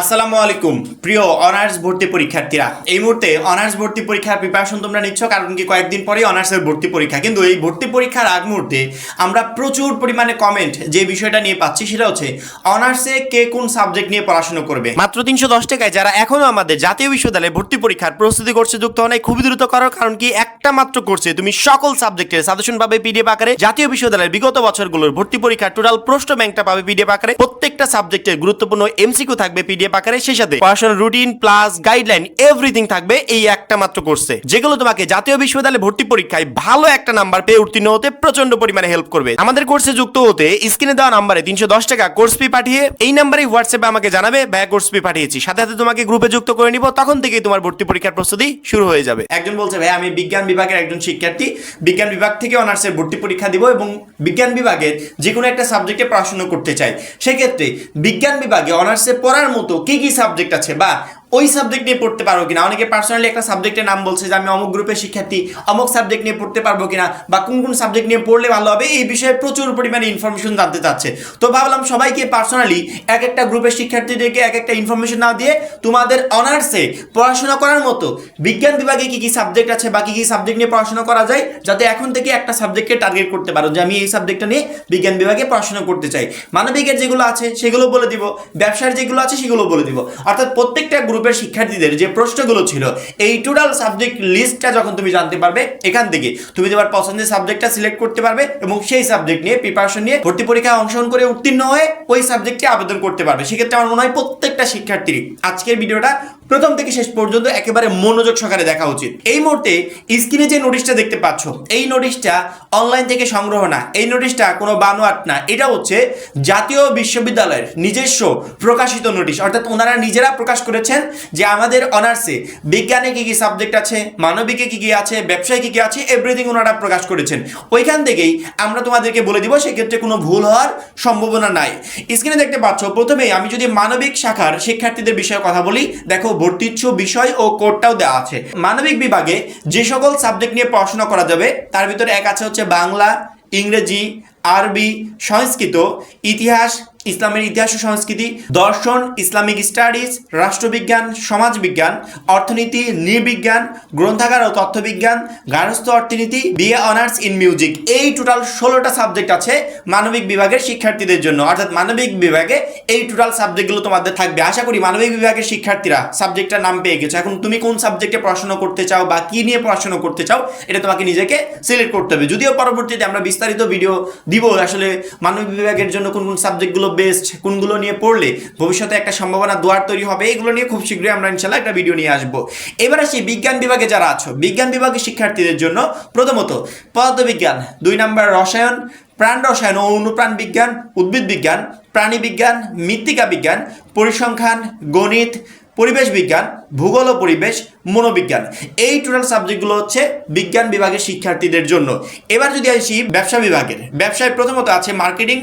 আসসালামু আলাইকুম, প্রিয় অনার্স ভর্তি পরীক্ষার্থীরা। এই মুহূর্তে অনার্স ভর্তি পরীক্ষার প্রিপারেশন তোমরা নিচ্ছ, কারণ কি কয়েকদিন পরেই অনার্সের ভর্তি পরীক্ষা। কিন্তু এই ভর্তি পরীক্ষার আগ মুহূর্তে আমরা প্রচুর পরিমাণে কমেন্ট যে বিষয়টা নিয়ে পাচ্ছি, সেটা হচ্ছে অনার্সে কে কোন সাবজেক্ট নিয়ে পড়াশোনা করবে। মাত্র তিনশো দশ টাকায় যারা এখনও আমাদের জাতীয় বিশ্ববিদ্যালয়ে ভর্তি পরীক্ষার প্রস্তুতি করছে, যুক্ত হন খুবই দ্রুত করো, কারণ কি একটা মাত্র করছে তুমি সকল সাবজেক্টের সাজেশন পিডিএফ আকারে। জাতীয় বিশ্ববিদ্যালয়ের বিগত বছরগুলোর ভর্তি পরীক্ষার টোটাল প্রশ্ন ব্যাংকটা পাবে পিডিএফ আকারে। প্রত্যেকটা সাবজেক্টের গুরুত্বপূর্ণ এমসিকিউ থাকবে পিডিএফ আকারে সেই সাথে পড়াশোনার রুটিন প্লাস গাইডলাইন এভরিথিং থাকবে এই একটা মাত্র কোর্সে যেগুলো তোমাকে জাতীয় বিশ্ববিদ্যালয়ে ভর্তি পরীক্ষায় ভালো একটা নাম্বার পেয়ে উত্তীর্ণ হতে প্রচণ্ড পরিমাণে হেল্প করবে। আমাদের কোর্সে যুক্ত হতে স্ক্রিনে দেওয়া নাম্বারে তিনশো দশ টাকা কোর্স ফি পাঠিয়ে এই নাম্বারে হোয়াটসঅ্যাপে আমাকে জানাবে ব্যয় কোর্স ফি পাঠিয়েছি। সাথে সাথে তোমাকে গ্রুপে যুক্ত করে নিব, তখন থেকেই তোমার ভর্তি পরীক্ষার প্রস্তুতি শুরু হয়ে যাবে। একজন বলছে ভাই আমি বিজ্ঞান বিভাগের একজন শিক্ষার্থী। বিজ্ঞান বিভাগ থেকে অনার্সের ভর্তি পরীক্ষা দিব এবং বিজ্ঞান বিভাগের যে কোনো একটা সাবজেক্টে পড়াশোনা করতে চাই। সেক্ষেত্রে বিজ্ঞান বিভাগে অনার্সে পড়ার মতো কি কি সাবজেক্ট আছে? বা ওই সাবজেক্ট নিয়ে পড়তে পারব কিনা? অনেকে পার্সোনালি একটা সাবজেক্টের নাম বলছে যে আমি অমুক গ্রুপের শিক্ষার্থী, অমুক সাবজেক্ট নিয়ে পড়তে পারব কিনা বা কোন কোন সাবজেক্ট নিয়ে পড়লে ভালো হবে, এই বিষয়ে প্রচুর পরিমাণে ইনফরমেশন জানতে চাচ্ছে। তো ভাবলাম সবাইকে পার্সোনালি এক একটা গ্রুপের শিক্ষার্থীদেরকে এক একটা ইনফরমেশন না দিয়ে তোমাদের অনার্সে পড়াশোনা করার মতো বিজ্ঞান বিভাগে কি কি সাবজেক্ট আছে বা কি কি সাবজেক্ট নিয়ে পড়াশোনা করা যায়, যাতে এখন থেকে একটা সাবজেক্টকে টার্গেট করতে পারো যে আমি এই সাবজেক্টটা নিয়ে বিজ্ঞান বিভাগে পড়াশোনা করতে চাই। মানবিকের যেগুলো আছে সেগুলো বলে দিব, ব্যবসার যেগুলো আছে সেগুলো বলে দিব। অর্থাৎ প্রত্যেকটা গ্রুপের শিক্ষার্থীদের যে প্রশ্নগুলো ছিল, এই টোটাল সাবজেক্ট লিস্টটা যখন তুমি জানতে পারবে, এখান থেকে তুমি তোমার পছন্দের সাবজেক্টটা সিলেক্ট করতে পারবে এবং সেই সাবজেক্ট নিয়ে প্রিপারেশন নিয়ে ভর্তি পরীক্ষায় অংশগ্রহণ করে উত্তীর্ণ হয়ে ওই সাবজেক্টে আবেদন করতে পারবে। সেক্ষেত্রে আমার মনে হয় প্রত্যেকটা শিক্ষার্থীর আজকের ভিডিওটা প্রথম থেকে শেষ পর্যন্ত একেবারে মনোযোগ সহকারে দেখা উচিত। এই মুহূর্তে স্ক্রিনে যে নোটিশটা দেখতে পাচ্ছ, এই নোটিশটা অনলাইন থেকে সংগ্রহ না, এই নোটিশটা কোনো বানোয়াট না, এটা হচ্ছে জাতীয় বিশ্ববিদ্যালয়ের নিজস্ব প্রকাশিত নোটিশ অর্থাৎ ওনারা নিজেরা প্রকাশ করেছেন যে আমাদের অনার্সে বিজ্ঞানে কি কি সাবজেক্ট আছে, মানবিকে কি কি আছে, ব্যবসায় কি কি আছে এভরিথিং ওনারা প্রকাশ করেছেন। ওইখান থেকেই আমরা তোমাদেরকে বলে দিব, সেক্ষেত্রে কোনো ভুল হওয়ার সম্ভাবনা নাই। স্ক্রিনে দেখতে পাচ্ছ, প্রথমেই আমি যদি মানবিক শাখার শিক্ষার্থীদের বিষয়ে কথা বলি, দেখো ভর্তিচ্ছ বিষয় ও কোডটাও দেওয়া আছে। মানবিক বিভাগে যে সকল সাবজেক্ট নিয়ে পড়াশোনা করা যাবে, তার ভিতরে এক আছে হচ্ছে বাংলা, ইংরেজি, আরবি, সংস্কৃত, ইতিহাস ইসলামের ইতিহাস ও সংস্কৃতি, দর্শন, ইসলামিক স্টাডিজ, রাষ্ট্রবিজ্ঞান, সমাজবিজ্ঞান, অর্থনীতি, নৃবিজ্ঞান, গ্রন্থাগার ও তথ্যবিজ্ঞান, গার্হস্থ্য অর্থনীতি, বিএ অনার্স ইন মিউজিক। এই টোটাল ষোলোটা সাবজেক্ট আছে মানবিক বিভাগের শিক্ষার্থীদের জন্য। অর্থাৎ মানবিক বিভাগে এই টোটাল সাবজেক্টগুলো তোমাদের থাকবে। আশা করি মানবিক বিভাগের শিক্ষার্থীরা সাবজেক্টটার নাম পেয়ে গেছো। এখন তুমি কোন সাবজেক্টে পড়াশোনা করতে চাও বা কি নিয়ে পড়াশোনা করতে চাও, এটা তোমাকে নিজেকে সিলেক্ট করতে হবে। যদিও পরবর্তীতে আমরা বিস্তারিত ভিডিও দিব, আসলে মানবিক বিভাগের জন্য কোন কোন সাবজেক্টগুলো বেস্ট কোনগুলো নিয়ে পড়লে ভবিষ্যতে একটা সম্ভাবনা দুয়ার তৈরি হবে, এগুলো নিয়ে খুব শীঘ্রই আমরা ইনশাল্লাহ একটা ভিডিও নিয়ে আসব। এবার আসি বিজ্ঞান বিভাগে যারা আছো, বিজ্ঞান বিভাগের শিক্ষার্থীদের জন্য প্রথমত পদার্থবিজ্ঞান, দুই নম্বর রসায়ন, প্রাণ রসায়ন ও অনুপ্রাণ বিজ্ঞান, উদ্ভিদ বিজ্ঞান, প্রাণী বিজ্ঞান, মৃত্তিকা বিজ্ঞান, পরিসংখ্যান, গণিত, পরিবেশ বিজ্ঞান, ভূগোল ও পরিবেশ, মনোবিজ্ঞান। এই টোটাল সাবজেক্টগুলো হচ্ছে বিজ্ঞান বিভাগের শিক্ষার্থীদের জন্য। এবার যদি আসি ব্যবসা বিভাগের, ব্যবসায় প্রথমত আছে মার্কেটিং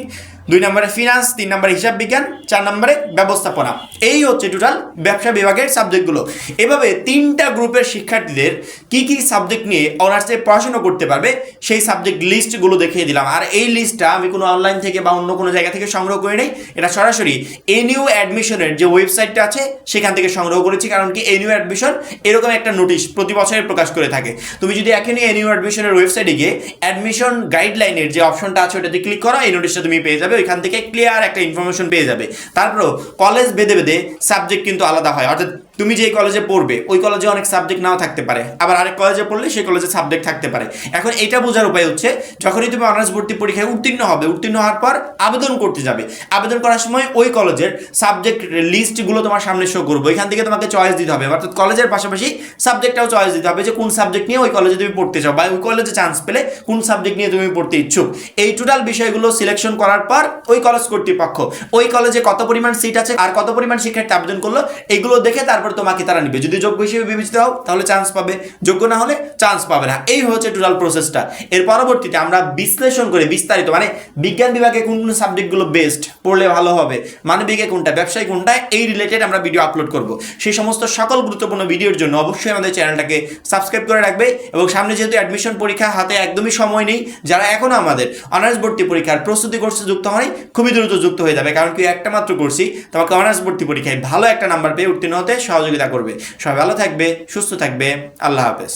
দুই নম্বরে ফিনান্স তিন নম্বরে হিসাব বিজ্ঞান, চার নম্বরে ব্যবস্থাপনা। এই হচ্ছে টোটাল ব্যবসা বিভাগের সাবজেক্টগুলো এভাবে তিনটা গ্রুপের শিক্ষার্থীদের কি কি সাবজেক্ট নিয়ে অনার্সে পড়াশোনা করতে পারবে, সেই সাবজেক্ট লিস্টগুলো দেখিয়ে দিলাম। আর এই লিস্টটা আমি কোনো অনলাইন থেকে বা অন্য কোনো জায়গা থেকে সংগ্রহ করে নেই, এটা সরাসরি এনইউ অ্যাডমিশনের যে ওয়েবসাইটটা আছে, সেখান থেকে সংগ্রহ করেছি, কারণ কি এনইউ অ্যাডমিশন এরকম একটা নোটিশ প্রতি বছরে প্রকাশ করে থাকে। তুমি যদি এখনই এনইউ অ্যাডমিশনের ওয়েবসাইটে গিয়ে অ্যাডমিশন গাইডলাইনের যে অপশনটা আছে, ওটাতে ক্লিক করো, এই নোটিশটা তুমি পেয়ে যাবে ওইখান থেকে ক্লিয়ার একটা ইনফরমেশন পেয়ে যাবে। তারপরও কলেজ বেঁধে বেঁধে সাবজেক্ট কিন্তু আলাদা হয়। অর্থাৎ তুমি যেই কলেজে পড়বে, ওই কলেজে অনেক সাবজেক্ট নাও থাকতে পারে। আবার আরেক কলেজে পড়লে সেই কলেজে সাবজেক্ট থাকতে পারে। এখন এটা বোঝার উপায় হচ্ছে, যখনই তুমি অনার্স ভর্তি পরীক্ষায় উত্তীর্ণ হবে, উত্তীর্ণ হওয়ার পর আবেদন করতে যাবে। আবেদন করার সময় ওই কলেজের সাবজেক্ট লিস্টগুলো তোমার সামনে শো করব। এখান থেকে তোমাকে চয়েস দিতে হবে। অর্থাৎ কলেজের পাশাপাশি সাবজেক্টটাও চয়েস দিতে হবে যে, কোন সাবজেক্ট নিয়ে ওই কলেজে তুমি পড়তে চাও বা ওই কলেজে চান্স পেলে কোন সাবজেক্ট নিয়ে তুমি পড়তে ইচ্ছুক। এই টোটাল বিষয়গুলো সিলেকশন করার পর ওই কলেজ কর্তৃপক্ষ, ওই কলেজে কত পরিমাণ সিট আছে আর কত পরিমাণ শিক্ষার্থী আবেদন করল, এগুলো দেখে তারপর তারপর তোমাকে তারা নিবে। যদি যোগ্য হিসেবে বিবেচিত হও, তাহলে চান্স পাবে। যোগ্য না হলে চান্স পাবে না। এই হচ্ছে টোটাল প্রসেসটা এর পরবর্তীতে আমরা বিশ্লেষণ করে বিস্তারিত মানে বিজ্ঞান বিভাগে কোন কোন সাবজেক্টগুলো বেস্ট পড়লে ভালো হবে, মানবিকে কোনটা, ব্যবসায় কোনটা, এই রিলেটেড আমরা ভিডিও আপলোড করব। সেই সমস্ত সকল গুরুত্বপূর্ণ ভিডিওর জন্য অবশ্যই আমাদের চ্যানেলটাকে সাবস্ক্রাইব করে রাখবে এবং সামনে যেহেতু অ্যাডমিশন পরীক্ষা, হাতে একদমই সময় নেই, যারা এখনও আমাদের অনার্স ভর্তি পরীক্ষার প্রস্তুতি কোর্সে যুক্ত হয় খুবই দ্রুত যুক্ত হয়ে যাবে। কারণ কি একটা মাত্র করছি তোমাকে অনার্স ভর্তি পরীক্ষায় ভালো একটা নাম্বার পেয়ে উত্তীর্ণ হতে সহযোগিতা করবে। সবাই ভালো থাকবে সুস্থ থাকবে। আল্লাহ হাফেজ।